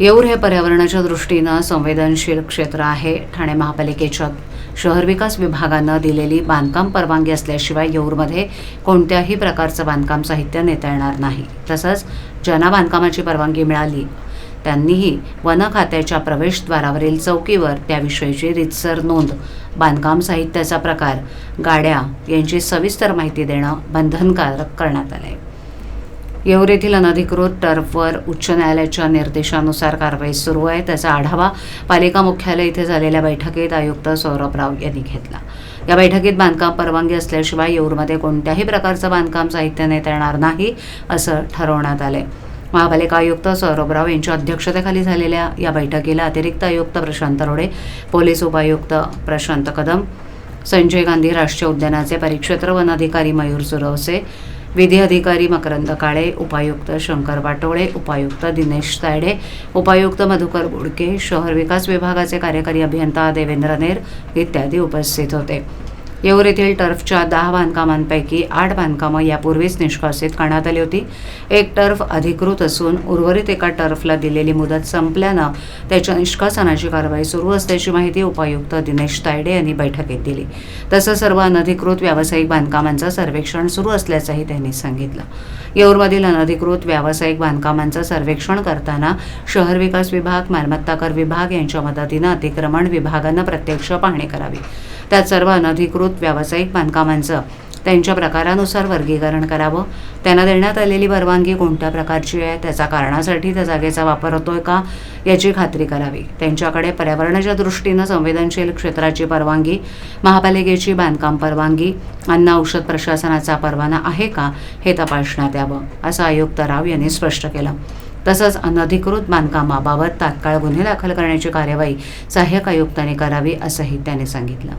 येऊर हे पर्यावरणाच्या दृष्टीनं संवेदनशील क्षेत्र आहे. ठाणे महापालिकेच्या शहर विकास विभागानं दिलेली बांधकाम परवानगी असल्याशिवाय येऊरमध्ये कोणत्याही प्रकारचं बांधकाम साहित्य नेता येणार नाही. तसंच ज्यांना बांधकामाची परवानगी मिळाली त्यांनीही वन खात्याच्या प्रवेशद्वारावरील चौकीवर त्याविषयीची रितसर नोंद बांधकाम साहित्याचा प्रकार गाड्या यांची सविस्तर माहिती देणं बंधनकारक करण्यात आलं आहे येऊर येथील अनधिकृत टर्फवर उच्च न्यायालयाच्या निर्देशानुसार कारवाई सुरू आहे. त्याचा आढावा पालिका मुख्यालय इथे झालेल्या बैठकीत आयुक्त सौरभ राव यांनी घेतला. या बैठकीत बांधकाम परवानगी असल्याशिवाय येऊरमध्ये कोणत्याही प्रकारचं बांधकाम साहित्य नेता येणार नाही असं ठरवण्यात आलं महापालिका आयुक्त सौरभ राव यांच्या अध्यक्षतेखाली झालेल्या या बैठकीला अतिरिक्त आयुक्त प्रशांत रोडे पोलीस उपायुक्त प्रशांत कदम संजय गांधी राष्ट्रीय उद्यानाचे परिक्षेत्र वनाधिकारी मयूर सुरवसे विधी अधिकारी मकरंद काळे उपायुक्त शंकर वाटोळे उपायुक्त दिनेश तायडे उपायुक्त मधुकर बुडके शहर विकास विभागाचे कार्यकारी अभियंता देवेंद्र नेर इत्यादी उपस्थित होते. येऊर येथील टर्फच्या दहा बांधकामांपैकी आठ बांधकामं यापूर्वीच निष्कासित करण्यात आली होती. एक टर्फ अधिकृत असून उर्वरित एका टर्फला दिलेली मुदत संपल्यानं त्याच्या निष्कासनाची कारवाई सुरू असल्याची माहिती उपायुक्त दिनेश तायडे यांनी बैठकीत दिली. तसं सर्व अनधिकृत व्यावसायिक बांधकामांचं सर्वेक्षण सुरू असल्याचंही त्यांनी सांगितलं. येऊरमधील अनधिकृत व्यावसायिक बांधकामांचं सर्वेक्षण करताना शहर विकास विभाग मालमत्ता कर विभाग यांच्या मदतीनं अतिक्रमण विभागानं प्रत्यक्ष पाहणी करावी. त्यात सर्व अनधिकृत व्यावसायिक बांधकामांचं त्यांच्या प्रकारानुसार वर्गीकरण करावं. त्यांना देण्यात आलेली परवानगी कोणत्या प्रकारची आहे? त्याचा कारणासाठी त्या जागेचा वापर होतोय का? याची खात्री करावी. त्यांच्याकडे पर्यावरणाच्या दृष्टीनं संवेदनशील क्षेत्राची परवानगी महापालिकेची बांधकाम परवानगी अन्न औषध प्रशासनाचा परवाना आहे का? हे तपासण्यात यावं असं आयुक्त राव यांनी स्पष्ट केलं. तसंच अनधिकृत बांधकामाबाबत तात्काळ गुन्हे दाखल करण्याची कार्यवाही सहाय्यक आयुक्तांनी करावी असंही त्यांनी सांगितलं.